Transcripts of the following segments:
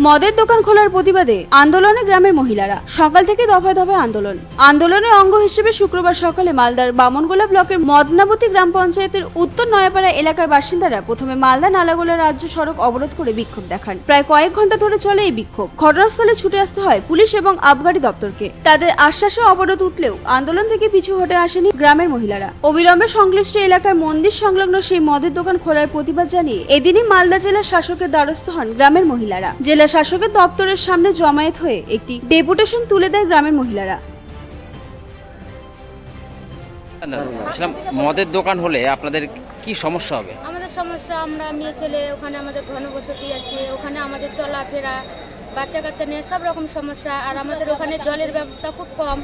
মদের দোকান খোলার প্রতিবাদে আন্দোলনে গ্রামের মহিলারা। সকাল থেকে দফায় দফায় আন্দোলন। আন্দোলনের অঙ্গ হিসেবে শুক্রবার সকালে মালদার বামনগোলা ব্লকের মদনাবতী গ্রাম পঞ্চায়েতের উত্তর নয়াপাড়া এলাকার বাসিন্দারা প্রথমে মালদা নালাগোলা রাজ্য সড়ক অবরোধ করে বিক্ষোভ দেখান। প্রায় কয়েক ঘণ্টা ধরে চলে এই বিক্ষোভ। ঘটনাস্থলে ছুটে আসতে হয় পুলিশ এবং আবগারি দপ্তরকে। তাদের আশ্বাসে অবরোধ উঠলেও আন্দোলন থেকে পিছু হটে আসেনি গ্রামের মহিলারা। অবিলম্বে সংশ্লিষ্ট এলাকার মন্দির সংলগ্ন সেই মদের দোকান খোলার প্রতিবাদ জানিয়ে এদিনই মালদা জেলার শাসকের দ্বারস্থ হন গ্রামের মহিলারা। জেলা শাসকের দপ্তরের সামনে জমায়েত হয়ে একটি ডেপুটেশন তুলে দেয় গ্রামের মহিলারা। বলছিলাম মদের দোকান হলে আপনাদের কি সমস্যা হবে? আমাদের সমস্যা আমরা মেয়ে ছেলে ওখানে আমাদের ঘনবসতি আছে ওখানে আমাদের চলাফেরা বাচ্চা কাচ্চা নিয়ে সব রকম সমস্যা আর আমাদের ওখানে জলের ব্যবস্থা খুব কম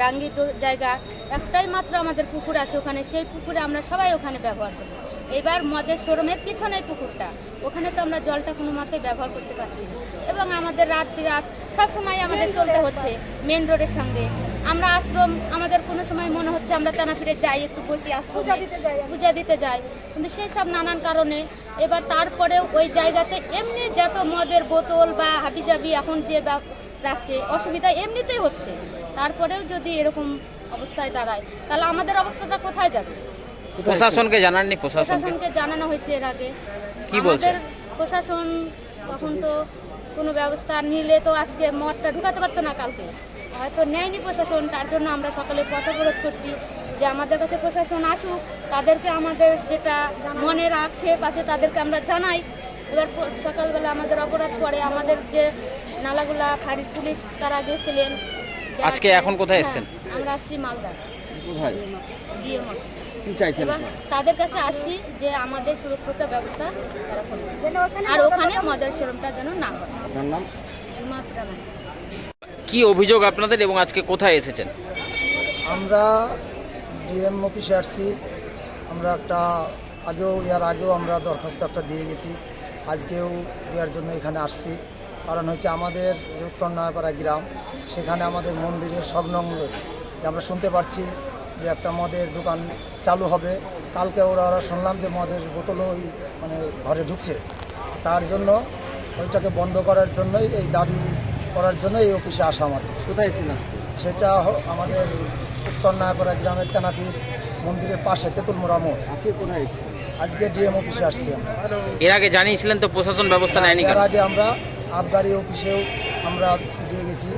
ডাঙ্গি জায়গা একটাই মাত্র আমাদের পুকুর আছে ওখানে সেই পুকুরে আমরা সবাই ওখানে ব্যবহার করি। এবার মদের শোরুমের পিছনেই পুকুরটা। ওখানে তো আমরা জলটা কোনো মতেই ব্যবহার করতে পারছি না। এবং আমাদের রাত বিরাত সবসময় আমাদের চলতে হচ্ছে মেন রোডের সঙ্গে। আমরা আশ্রম আমাদের কোনো সময় মনে হচ্ছে আমরা টানা ফিরে যাই একটু বসি আশ্রম। পূজা দিতে যাই কিন্তু সেই সব নানান কারণে এবার তারপরেও ওই জায়গাতে এমনি যত মদের বোতল বা হাবিজাবি এখন যে রাখছে অসুবিধা এমনিতেই হচ্ছে। তারপরেও যদি এরকম অবস্থায় দাঁড়ায় তাহলে আমাদের অবস্থাটা কোথায় যাবে? প্রশাসনকে জানাননি প্রশাসনকে? জানানো হয়েছে এর আগে। কি বলছে? প্রশাসন তখন তো কোনো ব্যবস্থা নিলে তো আজকে মদটা ঢুকাতে পারতো না কালকে। হয়তো নেয়নি প্রশাসন তার জন্য আমরা সকলে পথ অবরোধ করছি যে আমাদের কাছে প্রশাসন আসুক তাদেরকে আমাদের যেটা মনের আক্ষেপ আছে তাদেরকে আমরা জানাই। এবার সকালবেলা আমাদের অপরাধ করে আমাদের যে নালাগুলা ফাঁড়ির পুলিশ তারা গেছিলেন। আজকে এখন কোথায় এসেছেন? হ্যাঁ, আমরা আসছি মালদা কোথায়? এবং তাদের কাছে আসি যে আমাদের সুরক্ষিত ব্যবস্থা তারা আর ওখানে মদের শোরুমটা যেন না হয়। কি অভিযোগ আপনাদের এবং আজকে কোথায় এসেছেন? আমরা ডিএম অফিসে আসছি। আমরা একটা আগেও ইয়ার আগেও আমরা দরখাস্ত একটা দিয়ে গেছি। আজকেও দেওয়ার জন্য এখানে আসছি। কারণ হচ্ছে আমাদের যে উত্তর নয়াপাড়া গ্রাম সেখানে আমাদের মন্দিরের সংলগ্ন যে আমরা শুনতে পাচ্ছি যে একটা মদের দোকান চালু হবে। কালকে ওরা ওরা শুনলাম যে মদের বোতলও ওই মানে ঘরে ঢুকছে। তার জন্য ওইটাকে বন্ধ করার জন্যই এই দাবি করার জন্য এই অফিসে আসা আমাদের। কোথায় আজকে? সেটা আমাদের উত্তর নায়পাড়া গ্রামের তেনাপির মন্দিরের পাশে তেঁতুলমোড়া মোড় আজকে কোথায় আজকে ডিএম অফিসে আসছি আমরা। এর আগে জানিয়েছিলেন তো প্রশাসন ব্যবস্থা নেয়নি এর আগে আমরা আবগারি অফিসেও আমরা গেছি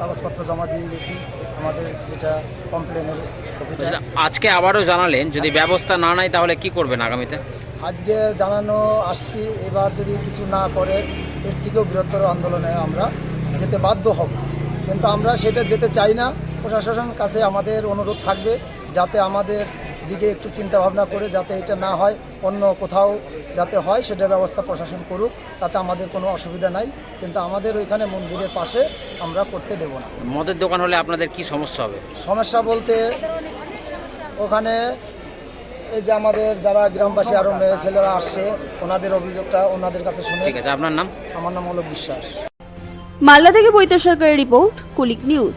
কাগজপত্র জমা দিয়ে গেছি আমাদের যেটা কমপ্লেনের কপিটা আজকে আবারও জানালেন যদি ব্যবস্থা না নেয় তাহলে কি করবেন আগামীতে? আজকে জানানো আসছি এবার যদি কিছু না করে এর থেকেও বৃহত্তর আন্দোলনে আমরা যেতে বাধ্য হব। কিন্তু আমরা সেটা যেতে চাই না। প্রশাসনের কাছে আমাদের অনুরোধ থাকবে যাতে আমাদের দিকে একটু চিন্তা ভাবনা করে যাতে এটা না হয় অন্য কোথাও যাতে হয় সেটা ব্যবস্থা প্রশাসন করুক তাতে আমাদের কোনো অসুবিধা নাই। কিন্তু আমাদের ওইখানে মন্দিরের পাশে আমরা করতে দেব না। মদের দোকান হলে আপনাদের কি সমস্যা হবে? সমস্যা বলতে ওখানে এই যে আমাদের যারা গ্রামবাসী আরও মেয়ে ছেলেরা আসছে ওনাদের অভিযোগটা ওনাদের কাছে শুনে ঠিক আছে আপনার নাম? আমার নাম হলো বিশ্বাস। মালদা থেকে বৈদ্য সরকারের রিপোর্ট কুলিক নিউজ।